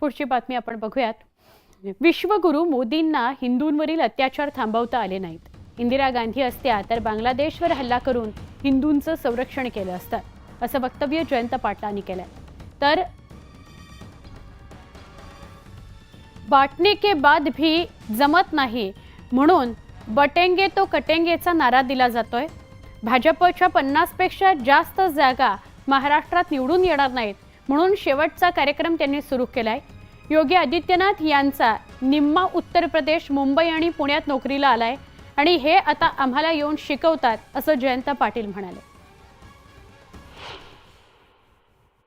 पुढची बातमी आपण बघूयात. विश्वगुरू मोदींना हिंदूंवरील अत्याचार थांबवता आले नाहीत. इंदिरा गांधी असत्या तर बांगलादेशवर हल्ला करून हिंदूंचं संरक्षण केलं असतं असं वक्तव्य जयंत पाटलांनी केलंय. तर बाटने के बाद भी जमत नाही म्हणून बटेंगे तो कटेंगेचा नारा दिला जातोय. भाजपच्या पन्नासपेक्षा जास्त जागा महाराष्ट्रात निवडून येणार नाहीत. म्हणून शेवटचा कार्यक्रम त्यांनी सुरू आहे योगी आदित्यनाथ यांचा निम्मा उत्तर प्रदेश मुंबई आणि पुण्यात नोकरीला आलाय आणि हे आता आम्हाला येऊन शिकवतात असं जयंत पाटील म्हणाले.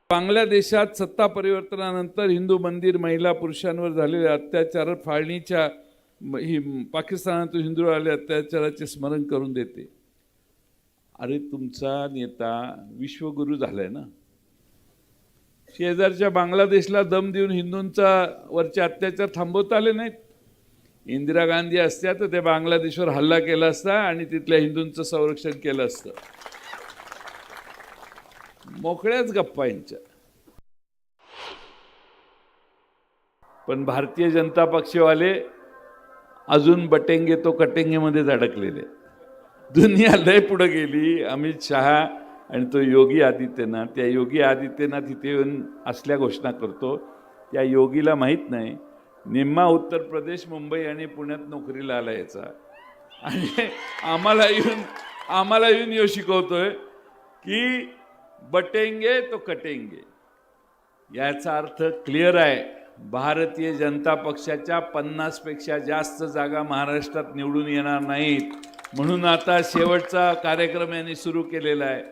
बांगलादेशात सत्ता परिवर्तनानंतर हिंदू मंदिर महिला पुरुषांवर झालेल्या अत्याचार फाळणीच्या ही पाकिस्तानातून हिंदू आले अत्याचाराचे स्मरण करून देते. अरे तुमचा नेता विश्वगुरू झालाय ना? शेजारच्या बांगलादेशला दम देऊन हिंदूंचा वरचे अत्याचार थांबवता आले नाहीत. इंदिरा गांधी असत्या तर ते बांगलादेशवर हल्ला केला असता आणि तिथल्या हिंदूंचं संरक्षण केलं असतं. मोकळ्याच गप्पा यांच्या. पण भारतीय जनता पक्षवाले अजून बटेंगे तो कटेंगेमध्येच अडकलेले दुनिया लय पुढे गेली. अमित शहा आणि तो योगी आदित्यनाथ त्या योगी आदित्यनाथ इथे येऊन असल्या घोषणा करतो. त्या योगीला माहीत नाही. निम्मा उत्तर प्रदेश मुंबई आणि पुण्यात नोकरीला आला याचा. आणि आम्हाला येऊन आम्हाला येऊन यो शिकवतोय की बटेंगे तो कटेंगे. याचा अर्थ क्लिअर आहे. भारतीय जनता पक्षाच्या पन्नासपेक्षा जास्त जागा महाराष्ट्रात निवडून येणार नाहीत. म्हणून आता शेवटचा कार्यक्रम यांनी सुरू केलेला आहे.